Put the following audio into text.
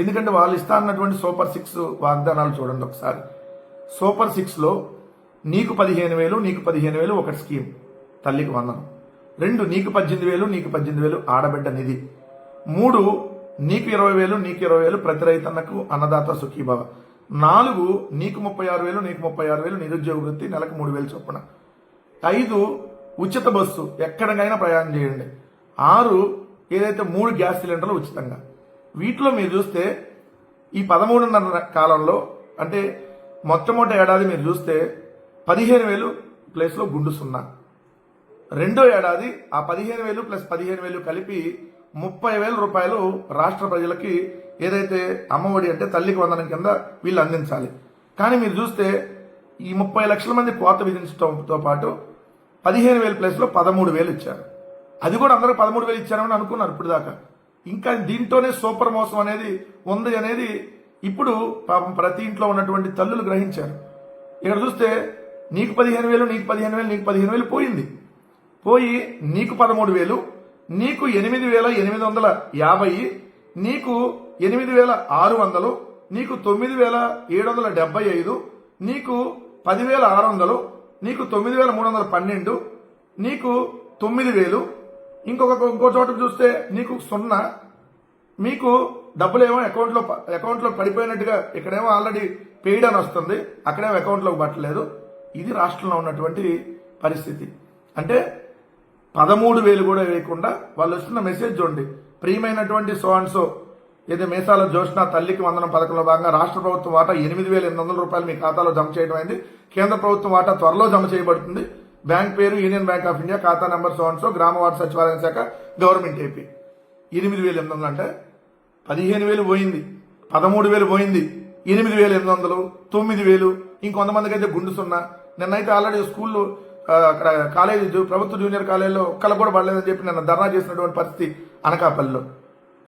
ఎందుకంటే వాళ్ళు ఇస్తా అన్నటువంటి సూపర్ సిక్స్ వాగ్దానాలు చూడండి ఒకసారి. సూపర్ సిక్స్లో నీకు పదిహేను వేలు నీకు పదిహేను వేలు ఒకటి స్కీమ్ తల్లికి వందనం. రెండు నీకు పద్దెనిమిది వేలు నీకు పద్దెనిమిది వేలు ఆడబిడ్డ నిధి. మూడు నీకు ఇరవై వేలు నీకు ఇరవై వేలు ప్రతి రైతన్నకు అన్నదాత సుఖీభవ. నాలుగు నీకు ముప్పై ఆరు వేలు నీకు ముప్పై ఆరు వేలు నిరుద్యోగ వృత్తి నెలకు మూడు వేలు చొప్పున. ఐదు ఉచిత బస్సు ఎక్కడికైనా ప్రయాణం చేయండి. ఆరు ఏదైతే మూడు గ్యాస్ సిలిండర్లు ఉచితంగా. వీటిలో మీరు చూస్తే ఈ పదమూడున్నర కాలంలో అంటే మొట్టమొదటి ఏడాది మీరు చూస్తే పదిహేను వేలు ప్లేస్లో గుండు సున్నా. రెండో ఏడాది ఆ పదిహేను వేలు ప్లస్ పదిహేను వేలు కలిపి ముప్పై వేల రూపాయలు రాష్ట్ర ప్రజలకి ఏదైతే అమ్మఒడి అంటే తల్లికి వందనం కింద వీళ్ళు అందించాలి. కానీ మీరు చూస్తే ఈ ముప్పై లక్షల మంది కోత విధించడంతో పాటు పదిహేను వేల ప్లేస్లో పదమూడు వేలు ఇచ్చారు. అది కూడా అందరూ పదమూడు వేలు ఇచ్చారని అనుకున్నారు ఇప్పుడు దాకా ఇంకా దీంతోనే సూపర్ మోసం అనేది ఉంది అనేది ఇప్పుడు పాపం ప్రతి ఇంట్లో ఉన్నటువంటి తల్లులు గ్రహించారు. ఇక్కడ చూస్తే నీకు పదిహేను వేలు నీకు పదిహేను వేలు నీకు పదిహేను వేలు పోయింది. పోయి నీకు పదమూడు వేలు నీకు ఎనిమిది వేల ఎనిమిది వందల యాభై నీకు ఎనిమిది వేల ఆరు వందలు నీకు తొమ్మిది వేల ఏడు వందల డెబ్బై ఐదు నీకు పదివేల ఆరు వందలు నీకు తొమ్మిది వేల మూడు వందల పన్నెండు నీకు తొమ్మిది వేలు ఇంకొక ఇంకో చోట చూస్తే నీకు సున్నా. మీకు డబ్బులు ఏమో అకౌంట్లో ప- అకౌంట్లో పడిపోయినట్టుగా ఇక్కడేమో ఆల్రెడీ పెయిడ్ అని వస్తుంది. అక్కడేమో అకౌంట్లోకి పట్టలేదు. ఇది రాష్ట్రంలో ఉన్నటువంటి పరిస్థితి. అంటే పదమూడు వేలు కూడా వేయకుండా వాళ్ళు వస్తున్న మెసేజ్ చూడండి. ప్రియమైనటువంటి సో అండ్ సో ఏదో మేసాల జోష్న తల్లికి వందనం పథకంలో భాగంగా రాష్ట్ర ప్రభుత్వం వాటా ఎనిమిది వేల ఎనిమిది వందల రూపాయలు మీ ఖాతాలో జమ చేయడం అయింది. కేంద్ర ప్రభుత్వం వాటా త్వరలో జమ చేయబడుతుంది. బ్యాంక్ పేరు యూనియన్ బ్యాంక్ ఆఫ్ ఇండియా ఖాతా నంబర్ సో అండ్ సో గ్రామ వార్డు సచివాలయం శాఖ గవర్నమెంట్ ఏపీ. ఎనిమిది వేల ఎనిమిది వందలు అంటే పదిహేను వేలు పోయింది పదమూడు వేలు పోయింది ఎనిమిది వేల ఎనిమిది వందలు తొమ్మిది వేలు ఇంకొంతమందికి అయితే గుండు సున్నా. నిన్నైతే ఆల్రెడీ స్కూల్లో అక్కడ కాలేజీ ప్రభుత్వ జూనియర్ కాలేజీలో ఒక్కళ్ళు కూడా పడలేదని చెప్పి నిన్న ధర్నా చేసినటువంటి పరిస్థితి అనకాపల్లిలో.